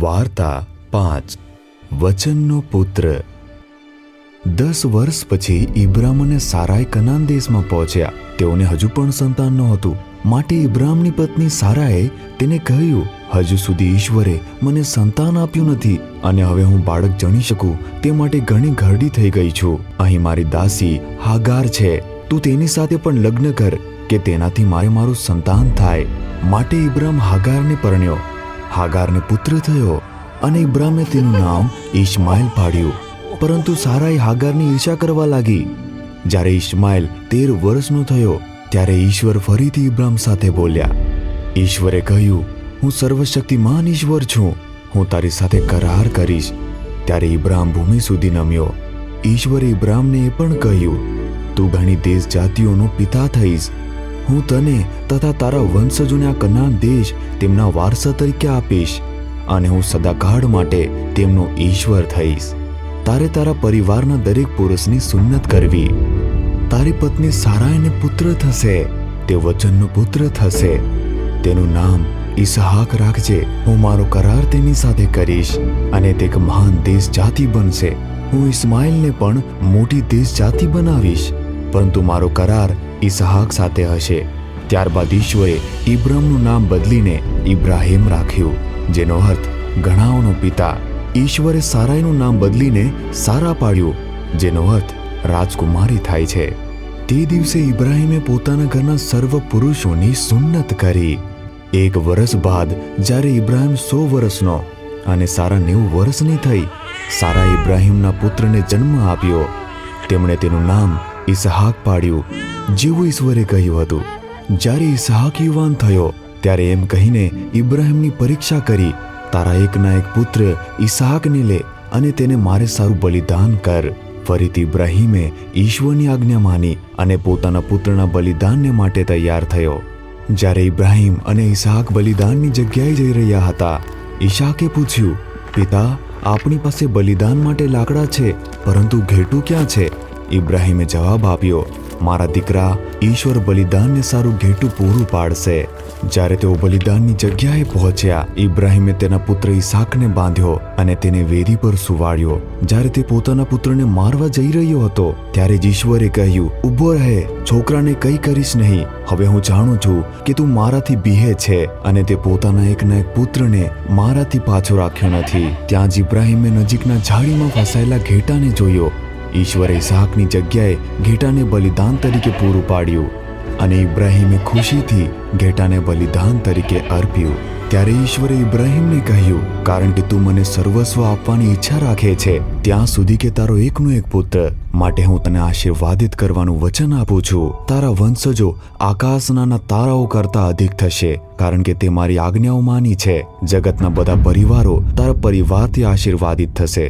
વાર્તા પાંચ. વચનનો પુત્ર. દસ વર્ષ પછી ઇબ્રામ અને સારાય કનાન દેશમાં પહોંચ્યા. તેઓને હજુ પણ સંતાન નહોતું. માટે ઇબ્રામની પત્ની સારાએ તેને કહ્યું, હજુ સુધી ઈશ્વરે મને સંતાન આપ્યું નથી અને હવે હું બાળક જણી શકું. તે માટે ઘણી ઘરડી થઈ ગઈ છું. અહીં મારી દાસી હાગાર છે. તું તેની સાથે પણ લગ્ન કર, કે તેનાથી મારે મારું સંતાન થાય. માટે ઇબ્રામ હાગારને પરણ્યો. હાગારને પુત્ર થયો અને ઇબ્રામે તેનું નામ ઇસ્માઇલ પાડ્યું. પરંતુ સારાએ હાગારની ઈર્ષા કરવા લાગી. જ્યારે ઇસ્માઇલ તેર વર્ષનો થયો, ત્યારે ઈશ્વર ફરીથી ઇબ્રામ સાથે બોલ્યા, ઈશ્વરે કહ્યું, હું સર્વશક્તિમાન ઈશ્વર છું. હું તારી સાથે કરાર કરીશ. ત્યારે ઇબ્રામ ભૂમિ સુધી નમ્યો. ઈશ્વરે ઇબ્રામને એ પણ કહ્યું, તું ઘણી દેશ જાતિઓનો પિતા થઈશ. હું તને તથા તારા વંશજોને આ કનાન દેશ તેમના વારસા તરીકે આપીશ અને હું સદાકાળ માટે તેમનો ઈશ્વર થઈશ. તારે તારા પરિવારના દરેક પુરુષની સુન્નત કરવી. તારી પત્ની સારાયને પુત્ર થશે, તે વચનનો પુત્ર થશે. તેનું નામ ઈસહાક રાખજે. હું મારો કરાર તેની સાથે કરીશ અને તે એક મહાન દેશ જાતિ બનશે. હું ઇસ્માઇલને પણ મોટી દેશ જાતિ બનાવીશ, પરંતુ મારો કરાર ઈસહાક સાથે હશે. ત્યારબાદ ઈશ્વરે ઇબ્રાહમનું નામ બદલીને ઇબ્રાહિમ રાખ્યું, જેનો અર્થ ઘણાઓનો પિતા. ઈશ્વરે સારાયનું નામ બદલીને સારા પાડ્યું, જેનો અર્થ રાજકુમારી થાય છે. તે દિવસે ઇબ્રાહિમે પોતાના ઘરના સર્વ પુરુષોની સુન્નત કરી. એક વર્ષ બાદ જ્યારે ઇબ્રાહિમ સો વર્ષનો અને સારા નેવું વર્ષની થઈ, સારા ઇબ્રાહિમના પુત્રને જન્મ આપ્યો. તેમણે તેનું નામ ઇસહાક પાડ્યું. જેવું ઈશ્વરે કહ્યું હતું. જ્યારે ઇસહાક યુવાન થયો, ત્યારે એમ કહીને ઇબ્રાહિમની પરીક્ષા કરી, તારા એકના એક પુત્ર ઇસહાકને લે અને તેને મારે સારું બલિદાન કર. ફરીથી ઇબ્રાહિમે ઈશ્વરની આજ્ઞા માની અને પોતાના પુત્રના બલિદાનને માટે તૈયાર થયો. જ્યારે ઇબ્રાહીમ અને ઇસહાક બલિદાનની જગ્યાએ જઈ રહ્યા હતા ઈશાકે પૂછ્યું, પિતા, આપણી પાસે બલિદાન માટે લાકડા છે, પરંતુ ઘેટું ક્યાં છે? ઇબ્રાહિમે જવાબ આપ્યો, મારા દીકરા, ઈશ્વર બલિદાનને સારું ઘેટું પૂરું પાડશે. જ્યારે તેઓ બલિદાનની જગ્યાએ પહોંચ્યા, ઇબ્રાહિમે તેના પુત્ર ઈસાકને બાંધ્યો અને તેને વેદી પર સુવાડ્યો. જ્યારે તે પોતાના પુત્રને મારવા જઈ રહ્યો હતો, ત્યારે જ ઈશ્વરે કહ્યું ઊભો રહે, છોકરાને કંઈ કરીશ નહીં. હવે હું જાણું છું કે તું મારાથી બીહે છે અને તે પોતાના એકના એક પુત્રને મારાથી પાછો રાખ્યો નથી. ત્યાં જ ઇબ્રાહિમે નજીકના ઝાડીમાં ફસાયેલા ઘેટાને જોયો ઈશ્વરે ઇસહાકની જગ્યાએ ઘેટાને બલિદાન તરીકે પૂરું પાડ્યું અને ઇબ્રાહિમે ખુશીથી ઘેટાને બલિદાન તરીકે અર્પ્યું. ત્યારે ઈશ્વરે ઇબ્રાહિમને કહ્યું, કારણ કે તું મને સર્વસ્વ આપવાની ઈચ્છા રાખે છે, ત્યાં સુધી કે તારો એકનો એક પુત્ર. માટે હું તને આશીર્વાદિત કરવાનું વચન આપું છું. તારા વંશજો આકાશના તારાઓ કરતા અધિક થશે, કારણ કે તે મારી આજ્ઞાઓ માની છે. જગતના બધા પરિવારો તારા પરિવારથી આશીર્વાદિત થશે.